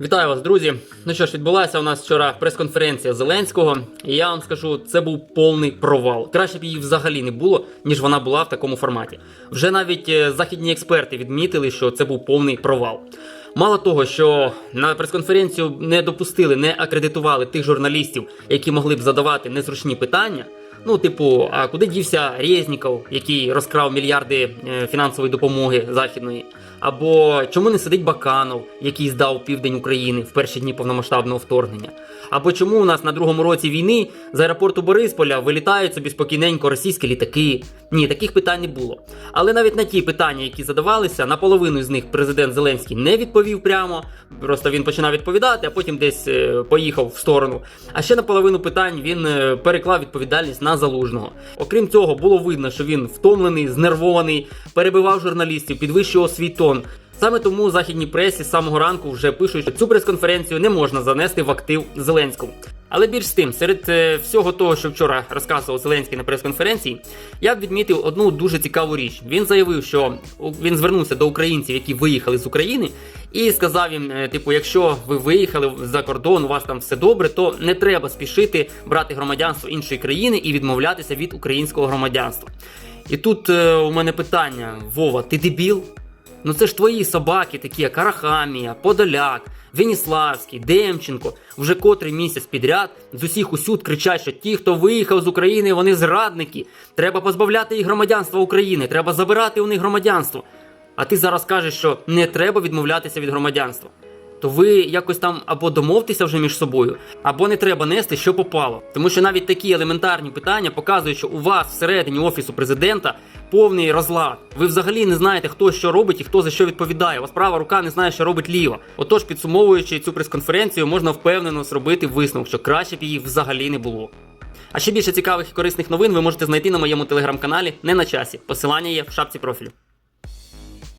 Вітаю вас, друзі. Ну що ж, відбулася у нас вчора прес-конференція Зеленського, і я вам скажу, це був повний провал. Краще б її взагалі не було, ніж вона була в такому форматі. Вже навіть е, західні експерти відмітили, що це був повний провал. Мало того, що на прес-конференцію не допустили, не акредитували тих журналістів, які могли б задавати незручні питання. Ну, типу, а куди дівся Резніков, який розкрав мільярди е, фінансової допомоги західної? Або чому не сидить Баканов, який здав південь України в перші дні повномасштабного вторгнення? Або чому у нас на другому році війни з аеропорту Борисполя вилітають собі спокійненько російські літаки? Ні, таких питань не було. Але навіть на ті питання, які задавалися, наполовину з них президент Зеленський не відповів прямо. Просто він починав відповідати, а потім десь е, поїхав в сторону. А ще на половину питань він е, переклав відповідальність на залужного. Окрім цього, було видно, що він втомлений, знервований, перебивав журналістів, підвищував свій тон. Саме тому західній пресі з самого ранку вже пишуть, що цю прес-конференцію не можна занести в актив Зеленському. Але більш з тим, серед е, всього того, що вчора розказував Зеленський на прес-конференції, я б відмітив одну дуже цікаву річ. Він заявив, що він звернувся до українців, які виїхали з України, і сказав їм: е, типу, якщо ви виїхали за кордон, у вас там все добре, то не треба спішити брати громадянство іншої країни і відмовлятися від українського громадянства. І тут е, у мене питання: Вова, ти дебіл? Ну це ж твої собаки, такі як Арахамія, Подоляк, Веніславський, Демченко. Вже котрий місяць підряд з усіх усюд кричать, що ті, хто виїхав з України, вони зрадники. Треба позбавляти їх громадянства України, треба забирати у них громадянство. А ти зараз кажеш, що не треба відмовлятися від громадянства. То ви якось там або домовтеся вже між собою, або не треба нести, що попало. Тому що навіть такі елементарні питання показують, що у вас всередині офісу президента повний розлад. Ви взагалі не знаєте, хто що робить і хто за що відповідає. У вас права рука не знає, що робить ліва. Отож, підсумовуючи цю прес-конференцію, можна впевнено зробити висновок, що краще б її взагалі не було. А ще більше цікавих і корисних новин ви можете знайти на моєму телеграм-каналі не на часі. Посилання є в шапці профілю.